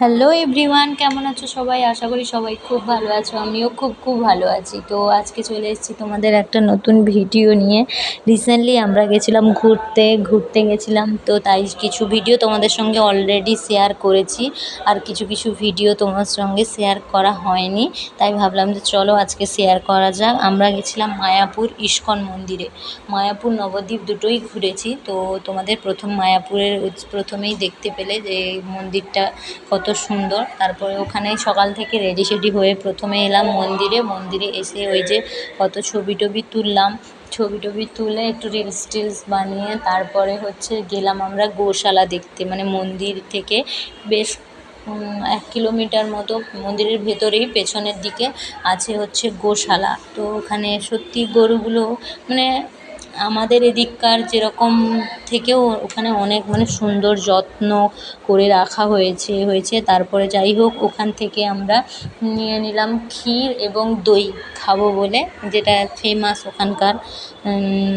Hello everyone কেমন আছো সবাই? আশা করি সবাই খুব ভালো আছো, আমিও খুব খুব ভালো আছি। তো আজকে চলে এসেছি তোমাদের একটা নতুন ভিডিও নিয়ে। রিসেন্টলি আমরা গেছিলাম ঘুরতে ঘুরতে গেছিলাম, তো তাই কিছু ভিডিও তোমাদের সঙ্গে অলরেডি শেয়ার করেছি। আর কিছু কিছু ভিডিও তোমার সঙ্গে শেয়ার করা হয়নি, তাই ভাবলাম যে চলো আজকে শেয়ার করা যাক। আমরা গেছিলাম মায়াপুর ইস্কন মন্দিরে। মায়াপুর নবদ্বীপ দুটোই ঘুরেছি, তো তোমাদের প্রথম মায়াপুরের প্রথমেই দেখতে পেলে যে মন্দিরটা কত সুন্দর। তারপরে ওখানে সকাল থেকে রেডি সেডি হয়ে প্রথমে এলাম মন্দিরে। মন্দিরে এসে ওই যে কত ছবি টবি তুললাম। ছবি টবি তুলে একটু রিলস টিলস বানিয়ে তারপরে হচ্ছে গেলাম আমরা গোশালা দেখতে। মানে মন্দির থেকে বেশ এক কিলোমিটার মতো মন্দিরের ভেতরেই পেছনের দিকে আছে হচ্ছে গোশালা। তো ওখানে সত্যি গরুগুলো মানে আমাদের এদিককার যেরকম থেকেও ওখানে অনেক মানে সুন্দর যত্ন করে রাখা হয়েছে হয়েছে। তারপরে যাই হোক, ওখান থেকে আমরা নিয়ে নিলাম ক্ষীর এবং দই খাব বলে, যেটা ফেমাস ওখানকার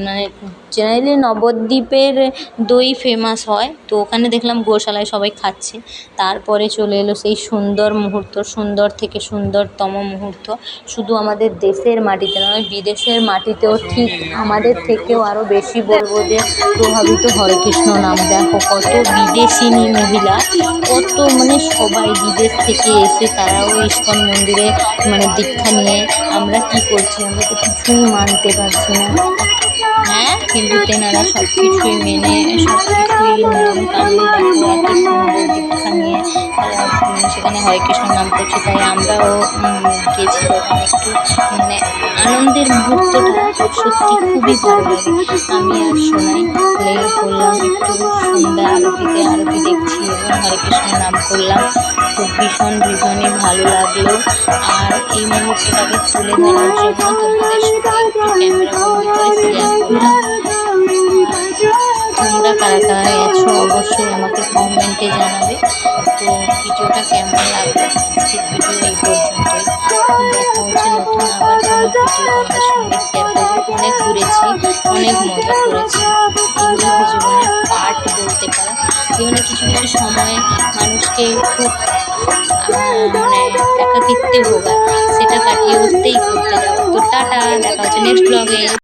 মানে জেনারেলি নবদ্বীপের দই ফেমাস হয়। তো ওখানে দেখলাম গোশালায় সবাই খাচ্ছে। তারপরে চলে এলো সেই সুন্দর মুহূর্ত, সুন্দর থেকে সুন্দরতম মুহূর্ত। শুধু আমাদের দেশের মাটিতে নয়, বিদেশের মাটিতেও ঠিক আমাদের থেকেও আরও বেশি বলব যে, প্রভাবিত হরেকৃষ্ণ নাম। দেখো কত বিদেশিনী মহিলা, কত মানে সবাই বিদেশ থেকে এসে তারাও ইস্কন মন্দিরে মানে দীক্ষা নিয়ে আমরা কি করছি? আমরা তো কিছুই মানতে পারছি না। হ্যাঁ? কিন্তু তেনারা সব কিছুই মেনে সব কিছুই নিয়ম সুন্দর দীক্ষা নিয়ে সেখানে হরে কৃষ্ণ নাম করছে। তাই আমরাও গেছি। ওখানে একটু মানে আনন্দের মুহূর্তটা সত্যি খুবই ভালো লাগে। আমি আর সোনাই লেগে পড়লাম একটু সন্ধ্যা আরতিতে, আরতি দেখছি এবং হরে কৃষ্ণ নাম করলাম। তো ভীষণ, ভীষণই ভালো লাগল। আর এই মুহূর্তটাকে তুলে ধরার জন্য তোমাদের সঙ্গে একটু ক্যামেরা করলাম তোমরা কারা কারা গেছো অবশ্যই আমাকে কমেন্টে জানাবে। তো ভিডিওটা কেমন ভিডিও কোনো তোমাদের সঙ্গে শেয়ার করব অনেক ঘুরেছি, অনেক মজা করেছি। এগুলো জীবনের পার্ট বলতে পারো। জীবনে কিছু কিছু সময়ে মানুষকে খুব মানে একাকিত্বে হোক সেটা কাটিয়ে উঠতেই করতে যাব তো টাটা, দেখা হচ্ছে নেক্সট ব্লগে